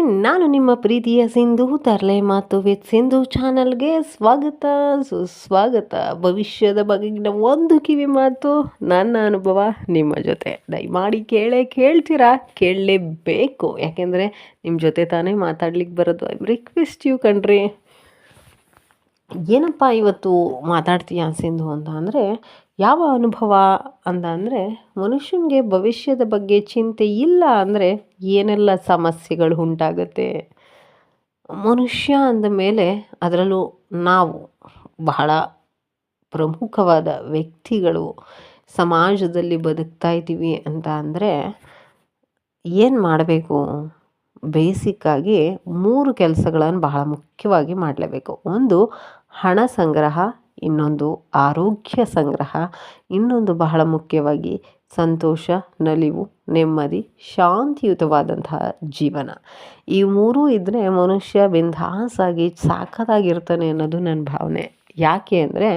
ನಾನು ನಿಮ್ಮ ಪ್ರೀತಿಯ ಸಿಂಧು ತರಲೆ ಮಾತು ವಿತ್ ಸಿಂಧು ಚಾನಲ್ಗೆ ಸ್ವಾಗತ, ಸುಸ್ವಾಗತ. ಭವಿಷ್ಯದ ಬಗೆಗಿನ ಒಂದು ಕಿವಿ ಮಾತು ನನ್ನ ಅನುಭವ, ನಿಮ್ಮ ಜೊತೆ. ದಯಮಾಡಿ ಕೇಳೇ ಕೇಳ್ತೀರಾ? ಕೇಳಲೇಬೇಕು. ಯಾಕೆಂದರೆ ನಿಮ್ಮ ಜೊತೆ ತಾನೇ ಮಾತಾಡ್ಲಿಕ್ಕೆ ಬರೋದು. ಐ ರಿಕ್ವೆಸ್ಟ್ ಯು ಕಣ್ರಿ. ಏನಪ್ಪ ಇವತ್ತು ಮಾತಾಡ್ತೀಯ ಸಿಂಧು ಅಂತ ಅಂದರೆ ಯಾವ ಅನುಭವ ಅಂತ ಅಂದರೆ ಮನುಷ್ಯನಿಗೆ ಭವಿಷ್ಯದ ಬಗ್ಗೆ ಚಿಂತೆ ಇಲ್ಲ ಅಂದರೆ ಏನೆಲ್ಲ ಸಮಸ್ಯೆಗಳು ಉಂಟಾಗುತ್ತೆ? ಮನುಷ್ಯ ಅಂದ ಮೇಲೆ ಅದರಲ್ಲೂ ನಾವು ಬಹಳ ಪ್ರಮುಖವಾದ ವ್ಯಕ್ತಿಗಳು ಸಮಾಜದಲ್ಲಿ ಬದುಕ್ತಾ ಇದ್ದೀವಿ ಅಂತ ಅಂದರೆ ಏನು ಮಾಡಬೇಕು? ಬೇಸಿಕ್ಕಾಗಿ ಮೂರು ಕೆಲಸಗಳನ್ನು ಬಹಳ ಮುಖ್ಯವಾಗಿ ಮಾಡಲೇಬೇಕು. ಒಂದು ಹಣ ಸಂಗ್ರಹ ಇನ್ನೊಂದು ಆರೋಗ್ಯ ಸಂಗ್ರಹ, ಇನ್ನೊಂದು ಬಹಳ ಮುಖ್ಯವಾಗಿ ಸಂತೋಷ, ನಲಿವು, ನೆಮ್ಮದಿ, ಶಾಂತಿಯುತವಾದಂತಹ ಜೀವನ. ಈ ಮೂರೂ ಇದ್ದರೆ ಮನುಷ್ಯ ಬಿಂದಾಸಾಗಿ ಸಾಕದಾಗಿರ್ತಾನೆ ಅನ್ನೋದು ನನ್ನ ಭಾವನೆ. ಯಾಕೆ ಅಂದರೆ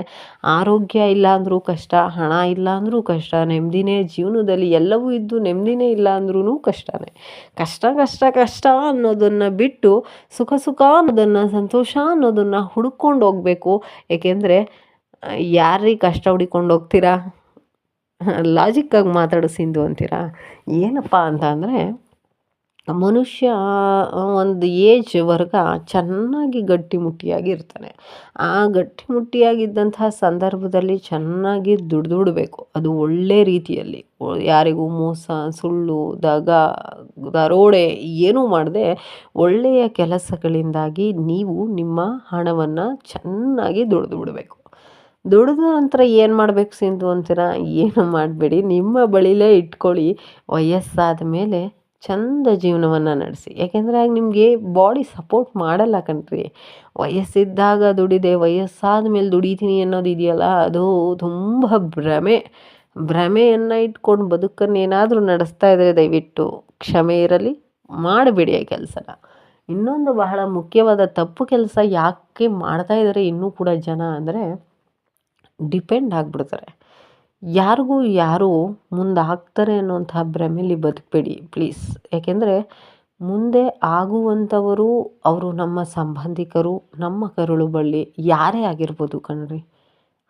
ಆರೋಗ್ಯ ಇಲ್ಲ ಅಂದರೂ ಕಷ್ಟ, ಹಣ ಇಲ್ಲ ಅಂದರೂ ಕಷ್ಟ, ನೆಮ್ಮದಿನೇ ಜೀವನದಲ್ಲಿ ಎಲ್ಲವೂ ಇದ್ದು ನೆಮ್ಮದಿನೇ ಇಲ್ಲ ಅಂದ್ರೂ ಕಷ್ಟನೇ. ಕಷ್ಟ ಕಷ್ಟ ಕಷ್ಟ ಅನ್ನೋದನ್ನು ಬಿಟ್ಟು ಸುಖ ಸುಖ ಅನ್ನೋದನ್ನು, ಸಂತೋಷ ಅನ್ನೋದನ್ನು ಹುಡ್ಕೊಂಡು ಹೋಗಬೇಕು. ಏಕೆಂದರೆ ಯಾರಿಗೆ ಕಷ್ಟ ಹುಡುಕೊಂಡು ಹೋಗ್ತೀರಾ? ಲಾಜಿಕ್ಕಾಗಿ ಮಾತಾಡೋ ಸಿಂಧು ಅಂತೀರಾ? ಏನಪ್ಪ ಅಂತ ಅಂದರೆ ಮನುಷ್ಯ ಒಂದು ಏಜ್ ವರ್ಗ ಚೆನ್ನಾಗಿ ಗಟ್ಟಿಮುಟ್ಟಿಯಾಗಿ ಇರ್ತಾನೆ ಆ ಗಟ್ಟಿಮುಟ್ಟಿಯಾಗಿದ್ದಂತಹ ಸಂದರ್ಭದಲ್ಲಿ ಚೆನ್ನಾಗಿ ದುಡ್ದುಡಬೇಕು. ಅದು ಒಳ್ಳೆ ರೀತಿಯಲ್ಲಿ. ಯಾರಿಗೂ ಮೋಸ, ಸುಳ್ಳು, ದಗ, ದರೋಡೆ ಏನೂ ಮಾಡದೆ ಒಳ್ಳೆಯ ಕೆಲಸಗಳಿಂದಾಗಿ ನೀವು ನಿಮ್ಮ ಹಣವನ್ನು ಚೆನ್ನಾಗಿ ದುಡಿದು ಬಿಡಬೇಕು ದುಡಿದ ನಂತರ ಏನು ಮಾಡಬೇಕು ಸಿಂಧು ಅಂತೀರಾ? ಏನು ಮಾಡಬೇಡಿ. ನಿಮ್ಮ ಬಳಿಲೇ ಇಟ್ಕೊಳ್ಳಿ. ವಯಸ್ಸಾದ ಮೇಲೆ ಚಂದ ಜೀವನವನ್ನು ನಡೆಸಿ. ಯಾಕೆಂದರೆ ಆಗ ನಿಮಗೆ ಬಾಡಿ ಸಪೋರ್ಟ್ ಮಾಡಲ್ಲ ಕಣ್ರಿ. ವಯಸ್ಸಿದ್ದಾಗ ದುಡಿದೆ, ವಯಸ್ಸಾದ ಮೇಲೆ ದುಡಿತೀನಿ ಅನ್ನೋದು ಇದೆಯಲ್ಲ, ಅದು ತುಂಬ ಭ್ರಮೆ. ಭ್ರಮೆಯನ್ನು ಇಟ್ಕೊಂಡು ಬದುಕನ್ನು ಏನಾದರೂ ನಡೆಸ್ತಾ ಇದ್ದರೆ ದಯವಿಟ್ಟು ಕ್ಷಮೆ ಇರಲಿ, ಮಾಡಬೇಡಿ ಆ ಕೆಲಸನ. ಇನ್ನೊಂದು ಬಹಳ ಮುಖ್ಯವಾದ ತಪ್ಪು ಕೆಲಸ ಯಾಕೆ ಮಾಡ್ತಾ ಇದ್ದಾರೆ ಇನ್ನೂ ಕೂಡ ಜನ ಅಂದರೆ ಡಿಪೆಂಡ್ ಆಗಿಬಿಡ್ತಾರೆ. ಯಾರಿಗೂ ಯಾರು ಮುಂದೆ ಆಗ್ತಾರೆ ಅನ್ನುವಂತಹ ಭ್ರಮೆಯಲ್ಲಿ ಬದುಕಬೇಡಿ ಪ್ಲೀಸ್ ಯಾಕೆಂದರೆ ಮುಂದೆ ಆಗುವಂಥವರು ಅವರು ನಮ್ಮ ಸಂಬಂಧಿಕರು, ನಮ್ಮ ಕರುಳು ಬಳ್ಳಿ, ಯಾರೇ ಆಗಿರ್ಬೋದು ಕಣ್ರಿ.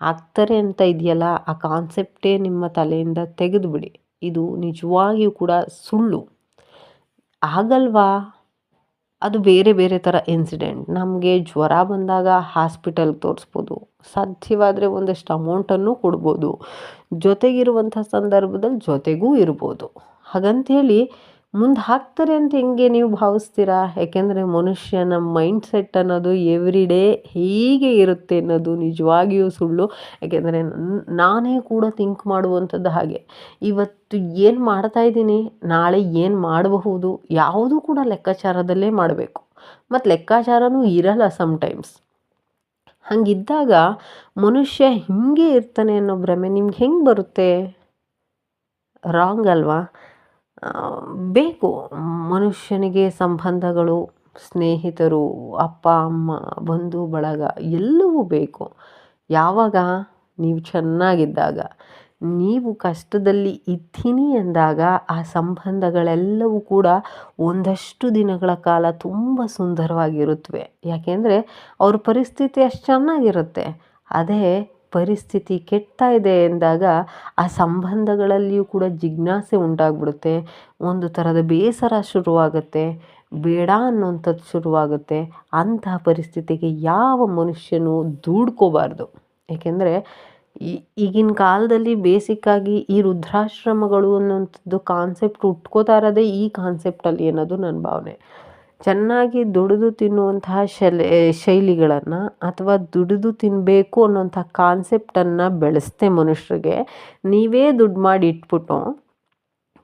ಆಗ್ತಾರೆ ಅಂತ ಇದೆಯಲ್ಲ, ಆ ಕಾನ್ಸೆಪ್ಟೇ ನಿಮ್ಮ ತಲೆಯಿಂದ ತೆಗೆದುಬಿಡಿ. ಇದು ನಿಜವಾಗಿಯೂ ಕೂಡ ಸುಳ್ಳು. ಆಗಲ್ವಾ? ಅದು ಬೇರೆ ಬೇರೆ ಥರ ಇನ್ಸಿಡೆಂಟ್ ನಮಗೆ ಜ್ವರ ಬಂದಾಗ ಹಾಸ್ಪಿಟಲ್ಗೆ ತೋರಿಸ್ಬೋದು. ಸಾಧ್ಯವಾದರೆ ಒಂದಷ್ಟು ಅಮೌಂಟನ್ನು ಕೊಡ್ಬೋದು. ಜೊತೆಗಿರುವಂಥ ಸಂದರ್ಭದಲ್ಲಿ ಜೊತೆಗೂ ಇರ್ಬೋದು. ಹಾಗಂತೇಳಿ ಮುಂದೆ ಹಾಕ್ತಾರೆ ಅಂತ ಹೆಂಗೆ ನೀವು ಭಾವಿಸ್ತೀರಾ? ಯಾಕೆಂದರೆ ಮನುಷ್ಯನ ಮೈಂಡ್ ಸೆಟ್ ಅನ್ನೋದು ಎವ್ರಿ ಡೇ ಹೀಗೆ ಇರುತ್ತೆ ಅನ್ನೋದು ನಿಜವಾಗಿಯೂ ಸುಳ್ಳು. ಯಾಕೆಂದರೆ ನಾನೇ ಕೂಡ ಥಿಂಕ್ ಮಾಡುವಂಥದ್ದು ಹಾಗೆ. ಇವತ್ತು ಏನು ಮಾಡ್ತಾ ಇದ್ದೀನಿ? ನಾಳೆ ಏನು ಮಾಡಬಹುದು? ಯಾವುದೂ ಕೂಡ ಲೆಕ್ಕಾಚಾರದಲ್ಲೇ ಮಾಡಬೇಕು. ಮತ್ತು ಲೆಕ್ಕಾಚಾರನೂ ಇರಲ್ಲ ಸಮ್ಟೈಮ್ಸ್ ಹಾಗಿದ್ದಾಗ ಮನುಷ್ಯ ಹಿಂಗೆ ಇರ್ತಾನೆ ಅನ್ನೋ ಭ್ರಮೆ ನಿಮ್ಗೆ ಹೆಂಗೆ ಬರುತ್ತೆ? ರಾಂಗ್ ಅಲ್ವಾ? ಬೇಕು. ಮನುಷ್ಯನಿಗೆ ಸಂಬಂಧಗಳು, ಸ್ನೇಹಿತರು, ಅಪ್ಪ, ಅಮ್ಮ, ಬಂಧು, ಬಳಗ ಎಲ್ಲವೂ ಬೇಕು. ಯಾವಾಗ? ನೀವು ಚೆನ್ನಾಗಿದ್ದಾಗ. ನೀವು ಕಷ್ಟದಲ್ಲಿ ಇದ್ದೀನಿ ಎಂದಾಗ ಆ ಸಂಬಂಧಗಳೆಲ್ಲವೂ ಕೂಡ ಒಂದಷ್ಟು ದಿನಗಳ ಕಾಲ ತುಂಬ ಸುಂದರವಾಗಿರುತ್ತವೆ. ಯಾಕೆಂದರೆ ಅವ್ರ ಪರಿಸ್ಥಿತಿ ಅಷ್ಟು ಚೆನ್ನಾಗಿರುತ್ತೆ. ಅದೇ ಪರಿಸ್ಥಿತಿ ಕೆಡ್ತಾ ಇದೆ ಎಂದಾಗ ಆ ಸಂಬಂಧಗಳಲ್ಲಿಯೂ ಕೂಡ ಜಿಜ್ಞಾಸೆ ಉಂಟಾಗ್ಬಿಡುತ್ತೆ. ಒಂದು ಥರದ ಬೇಸರ ಶುರುವಾಗುತ್ತೆ, ಬೇಡ ಅನ್ನುವಂಥದ್ದು ಶುರುವಾಗುತ್ತೆ. ಅಂತಹ ಪರಿಸ್ಥಿತಿಗೆ ಯಾವ ಮನುಷ್ಯನೂ ದೂಡ್ಕೋಬಾರ್ದು ಏಕೆಂದರೆ ಈಗಿನ ಕಾಲದಲ್ಲಿ ಬೇಸಿಕ್ಕಾಗಿ ಈ ರುದ್ರಾಶ್ರಮಗಳು ಅನ್ನುವಂಥದ್ದು ಕಾನ್ಸೆಪ್ಟ್ ಉಟ್ಕೋತಾ ಇರೋದೇ ಈ ಕಾನ್ಸೆಪ್ಟಲ್ಲಿ ಅನ್ನೋದು ನನ್ನ ಭಾವನೆ. ಚೆನ್ನಾಗಿ ದುಡಿದು ತಿನ್ನುವಂತಹ ಶೈಲಿ ಶೈಲಿಗಳನ್ನು ಅಥವಾ ದುಡಿದು ತಿನ್ನಬೇಕು ಅನ್ನೋಂಥ ಕಾನ್ಸೆಪ್ಟನ್ನು ಬೆಳೆಸ್ತೆ ಮನುಷ್ಯರಿಗೆ. ನೀವೇ ದುಡ್ಡು ಮಾಡಿ ಇಟ್ಬಿಟ್ಟು,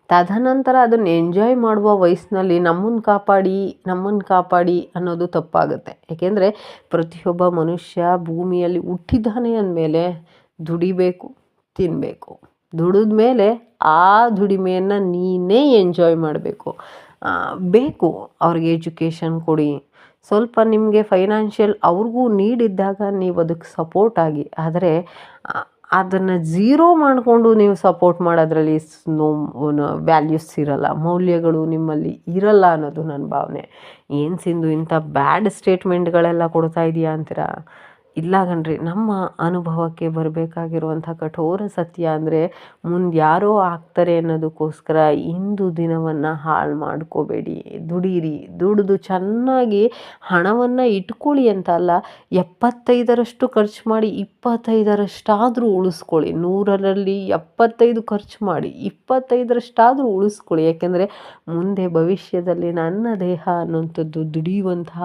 ತದನಂತರ ಅದನ್ನು ಎಂಜಾಯ್ ಮಾಡುವ ವಯಸ್ಸಿನಲ್ಲಿ ನಮ್ಮನ್ನು ಕಾಪಾಡಿ ನಮ್ಮನ್ನು ಕಾಪಾಡಿ ಅನ್ನೋದು ತಪ್ಪಾಗುತ್ತೆ. ಏಕೆಂದರೆ ಪ್ರತಿಯೊಬ್ಬ ಮನುಷ್ಯ ಭೂಮಿಯಲ್ಲಿ ಹುಟ್ಟಿದ್ದಾನೆ ಅಂದಮೇಲೆ ದುಡಿಬೇಕು ತಿನ್ನಬೇಕು ದುಡಿದ ಮೇಲೆ ಆ ದುಡಿಮೆಯನ್ನು ನೀನೇ ಎಂಜಾಯ್ ಮಾಡಬೇಕು. ಬೇಕು ಅವ್ರಿಗೆ ಎಜುಕೇಷನ್ ಕೊಡಿ. ಸ್ವಲ್ಪ ನಿಮಗೆ ಫೈನಾನ್ಷಿಯಲ್ ಅವ್ರಿಗೂ ನೀಡಿದ್ದಾಗ ನೀವು ಅದಕ್ಕೆ ಸಪೋರ್ಟ್ ಆಗಿ. ಆದರೆ ಅದನ್ನು ಝೀರೋ ಮಾಡಿಕೊಂಡು ನೀವು ಸಪೋರ್ಟ್ ಮಾಡೋದ್ರಲ್ಲಿ ನೋ ವ್ಯಾಲ್ಯೂಸ್ ಇರಲ್ಲ. ಮೌಲ್ಯಗಳು ನಿಮ್ಮಲ್ಲಿ ಇರಲ್ಲ ಅನ್ನೋದು ನನ್ನ ಭಾವನೆ. ಏನು ಸಿಂಧು, ಇಂಥ ಬ್ಯಾಡ್ ಸ್ಟೇಟ್ಮೆಂಟ್ಗಳೆಲ್ಲ ಕೊಡ್ತಾ ಇದೆಯಾ ಅಂತೀರಾ? ಇಲ್ಲ ಕಣ್ರಿ, ನಮ್ಮ ಅನುಭವಕ್ಕೆ ಬರಬೇಕಾಗಿರುವಂಥ ಕಠೋರ ಸತ್ಯ ಅಂದರೆ ಮುಂದೆ ಯಾರೋ ಆಗ್ತಾರೆ ಅನ್ನೋದಕ್ಕೋಸ್ಕರ ಇಂದು ದಿನವನ್ನು ಹಾಳು ಮಾಡ್ಕೋಬೇಡಿ, ದುಡೀರಿ, ದುಡಿದು ಚೆನ್ನಾಗಿ ಹಣವನ್ನು ಇಟ್ಕೊಳ್ಳಿ ಅಂತ ಅಲ್ಲ, ಎಪ್ಪತ್ತೈದರಷ್ಟು ಖರ್ಚು ಮಾಡಿ ಇಪ್ಪತ್ತೈದರಷ್ಟಾದರೂ ಉಳಿಸ್ಕೊಳ್ಳಿ, ನೂರರಲ್ಲಿ ಎಪ್ಪತ್ತೈದು ಖರ್ಚು ಮಾಡಿ ಇಪ್ಪತ್ತೈದರಷ್ಟಾದರೂ ಉಳಿಸ್ಕೊಳ್ಳಿ, ಯಾಕೆಂದರೆ ಮುಂದೆ ಭವಿಷ್ಯದಲ್ಲಿ ನನ್ನ ದೇಹ ಅನ್ನುವಂಥದ್ದು ದುಡಿಯುವಂತಹ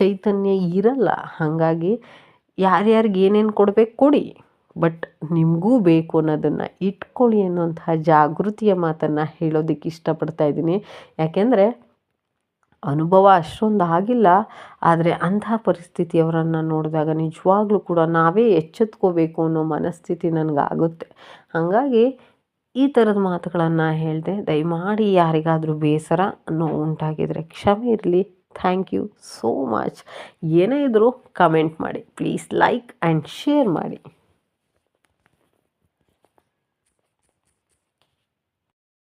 ಚೈತನ್ಯ ಇರಲ್ಲ. ಹಾಗಾಗಿ ಯಾರ್ಯಾರಿಗೆ ಏನೇನು ಕೊಡಬೇಕು ಕೊಡಿ. ಬಟ್ ನಿಮಗೂ ಬೇಕು ಅನ್ನೋದನ್ನು ಇಟ್ಕೊಳ್ಳಿ ಅನ್ನುವಂತಹ ಜಾಗೃತಿಯ ಮಾತನ್ನು ಹೇಳೋದಕ್ಕೆ ಇಷ್ಟಪಡ್ತಾ ಇದ್ದೀನಿ. ಯಾಕೆಂದರೆ ಅನುಭವ ಅಷ್ಟೊಂದು ಆಗಿಲ್ಲ. ಆದರೆ ಅಂತಹ ಪರಿಸ್ಥಿತಿಯವರನ್ನು ನೋಡಿದಾಗ ನಿಜವಾಗ್ಲೂ ಕೂಡ ನಾವೇ ಎಚ್ಚೆತ್ಕೋಬೇಕು ಅನ್ನೋ ಮನಸ್ಥಿತಿ ನನಗಾಗುತ್ತೆ. ಹಾಗಾಗಿ ಈ ಥರದ ಮಾತುಗಳನ್ನು ಹೇಳಿದೆ ದಯಮಾಡಿ ಯಾರಿಗಾದರೂ ಬೇಸರ ಅನ್ನೋ ಉಂಟಾಗಿದರೆ ಕ್ಷಮೆ ಇರಲಿ. Thank you so much. ಏನೇ ಇದ್ದರೂ ಕಮೆಂಟ್ ಮಾಡಿ. ಪ್ಲೀಸ್ ಲೈಕ್ ಆ್ಯಂಡ್ ಶೇರ್ ಮಾಡಿ.